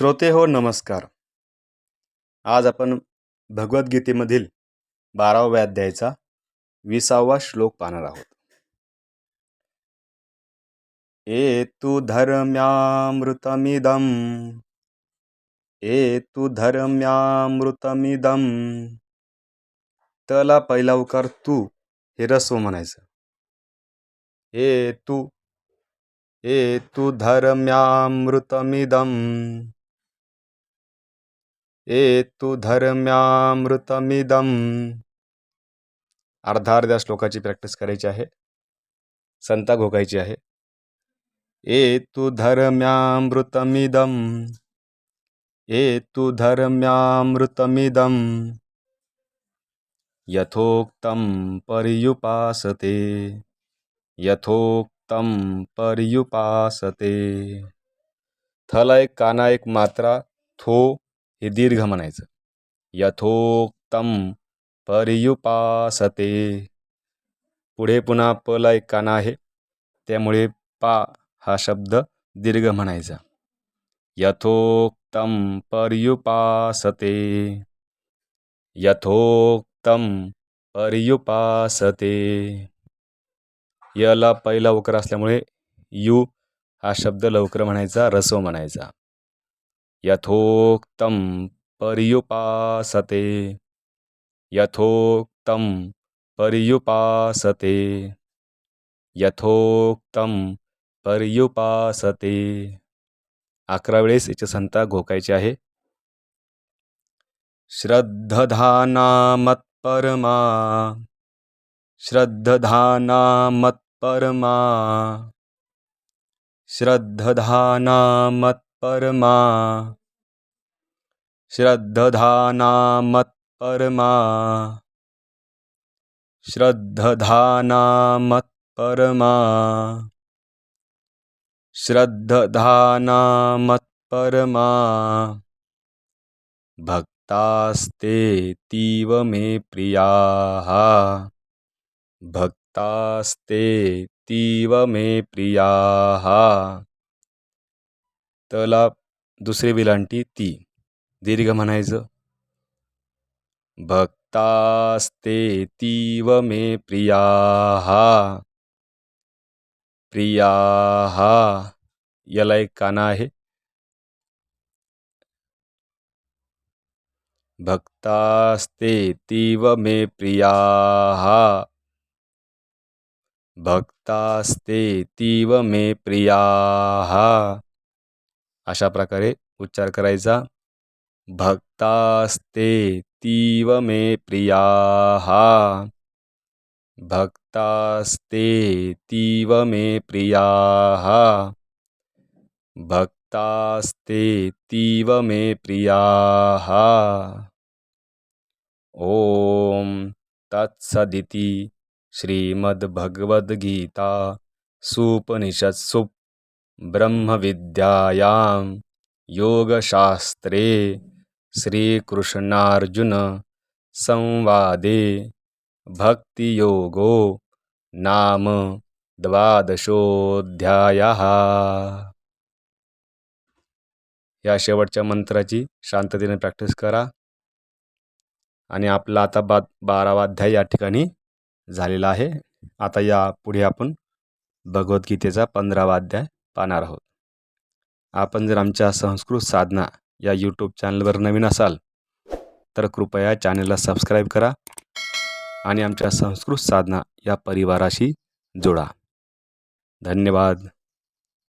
श्रोते हो नमस्कार. आज आपण भगवद्गीतेमधील बाराव्या अध्यायाचा विसावा श्लोक पाहणार आहोत. ए तू धर्म्यामृतमिदम ए तू धर्म्यामृतमिदम तला पहिला उकार तू हे रस्व म्हणायचं. ए तू ए तू धर्म्यामृतमिदम ए धर्म्यामृतमिदम. अर्धा अर्ध्या श्लोकाची प्रॅक्टिस करायची आहे. संता घोकायची आहे. ए धर्म्यामृतमिदम. ए धर्म्यामृतमिदम. यथोक्तं पर्युपासते. यथोक्तं पर्युपासते. थला एक काना एक मात्रा थो हे दीर्घ म्हणायचं. यथोक्तम पर्युपासते. पुढे पुन्हा पला एक काना आहे. त्यामुळे पा हा शब्द दीर्घ म्हणायचा. यथोक्तम पर्युपासते. यथोक्तम पर्युपासते. यला पहिला उकर असल्यामुळे यू हा शब्द लवकर म्हणायचा रसो म्हणायचा. यथोक्तं पर्युपासते। यथोक्तं पर्युपासते। यथोक्तं पर्युपासते। अकरा वेळेस याची संता घोकायची आहे. श्रद्धधाना मत्परमा श्रद्धधाना परमा। श्रद्धधानामत्परमा। श्रद्धधानामत्परमा। श्रद्धधानामत्परमा। भक्तास्ते तीव मे प्रियाः। भक्तास्ते तीव मे प्रियाः। तला दुसरी विलांटी ती. दीर्घ म्हणायचं. भक्तास्ते तीव मे प्रिया. प्रियाः. याला एक काना आहे. भक्तास्ते तीव मे प्रियाः. भक्तास्ते तीव मे प्रियाः. अशा प्रकारे उच्चार करायचा. भक्तास्ते तीव मे प्रिया। भक्तास्ते तीव मे प्रिया। भक्तास्ते तीव मे प्रिया। ॐ तत्सदिति श्रीमद्भगवद्गीता सूपनिषत्सु ब्रह्मविद्यायां योगशास्त्रे श्रीकृष्णार्जुन संवादे भक्तियोगो नाम द्वादशोऽध्यायः। या शेवटच्या मंत्राची शांततेने प्रॅक्टिस करा. आणि आपला आता बा बारावा अध्याय या ठिकाणी झालेला आहे. आता या पुढे आपण भगवद्गीतेचा पंधरावा अध्याय पाहणार आहोत. आपण जर आमच्या संस्कृत साधना या यूट्यूब चॅनलवर नवीन असाल तर कृपया चॅनलला सबस्क्राईब करा आणि आमच्या संस्कृत साधना या परिवाराशी जोडा. धन्यवाद.